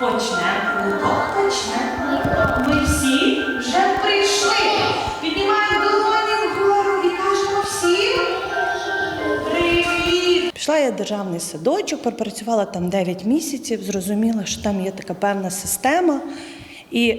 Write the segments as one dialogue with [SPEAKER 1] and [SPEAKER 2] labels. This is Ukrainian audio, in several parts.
[SPEAKER 1] Почнемо. Урок почнемо. Ми всі вже прийшли. Піднімаємо долоні вгору і кажемо всім. Привіт! Пішла я в державний садочок, пропрацювала там 9 місяців, зрозуміла, що там є така певна система, і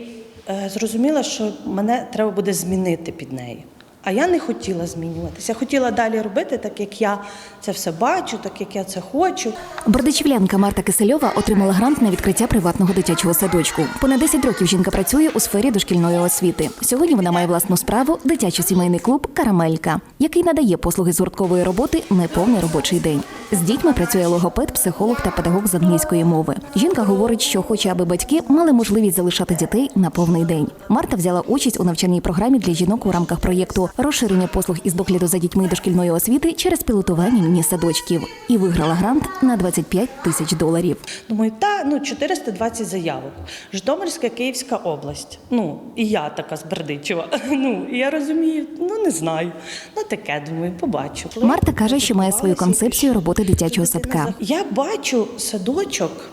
[SPEAKER 1] е, зрозуміла, що мене треба буде змінити під неї. А я не хотіла змінюватися. Хотіла далі робити так, як я це все бачу, так як я це хочу.
[SPEAKER 2] Бердичівлянка Марта Кисельова отримала грант на відкриття приватного дитячого садочку. Понад 10 років жінка працює у сфері дошкільної освіти. Сьогодні вона має власну справу дитячий сімейний клуб Карамелька, який надає послуги з гурткової роботи неповний робочий день. З дітьми працює логопед, психолог та педагог з англійської мови. Жінка говорить, що хоче, аби батьки мали можливість залишати дітей на повний день. Марта взяла участь у навчальній програмі для жінок у рамках проєкту розширення послуг із догляду за дітьми дошкільної освіти через пілотування міні-садочків і виграла грант на 25 тисяч доларів.
[SPEAKER 1] Думаю, та ну 420 заявок. Житомирська, Київська область. Ну, і я така з Бердичева. Ну, і я розумію, ну не знаю. Ну таке думаю, побачу.
[SPEAKER 2] Марта каже, що має свою концепцію роботи дитячого садка.
[SPEAKER 1] Я бачу садочок,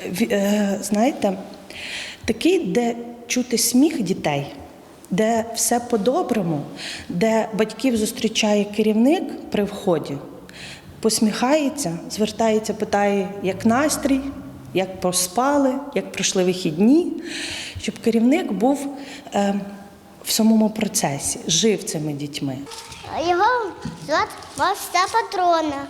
[SPEAKER 1] е, знаєте, такий, де чути сміх дітей, де все по-доброму, де батьків зустрічає керівник при вході, посміхається, звертається, питає, як настрій, як проспали, як пройшли вихідні, щоб керівник був е, в самому процесі, жив цими дітьми.
[SPEAKER 3] Його звати Вовста Патрона.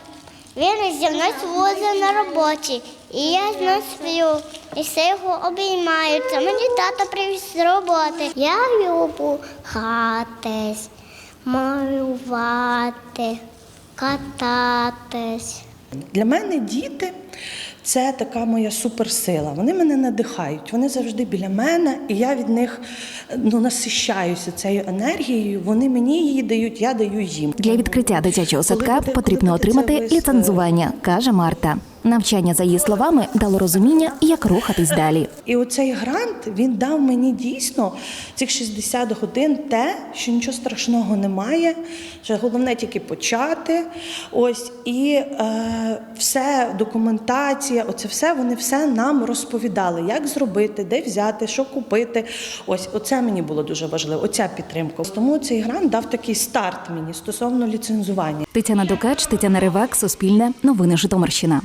[SPEAKER 3] Він зі мною возить на роботі. І я з ним сплю. І все його обіймаю. Мені тато привіз з роботи. Я люблю хатись, малювати, кататись.
[SPEAKER 1] Для мене діти це така моя суперсила. Вони мене надихають, вони завжди біля мене, і я від них ну, насищаюся цією енергією. Вони мені її дають, я даю їм.
[SPEAKER 2] Для відкриття дитячого садка потрібно отримати
[SPEAKER 1] це
[SPEAKER 2] ліцензування, каже Марта. Навчання, за її словами, дало розуміння, як рухатись далі.
[SPEAKER 1] І оцей грант він дав мені дійсно цих 60 годин те, що нічого страшного немає. Що головне тільки почати. Ось і е, все, документація, оце все вони все нам розповідали, як зробити, де взяти, що купити. Ось оце мені було дуже важливо. Оця підтримка. Тому цей грант дав такий старт мені стосовно ліцензування.
[SPEAKER 2] Тетяна Докач, Тетяна Ривак, Суспільне, Новини Житомирщина.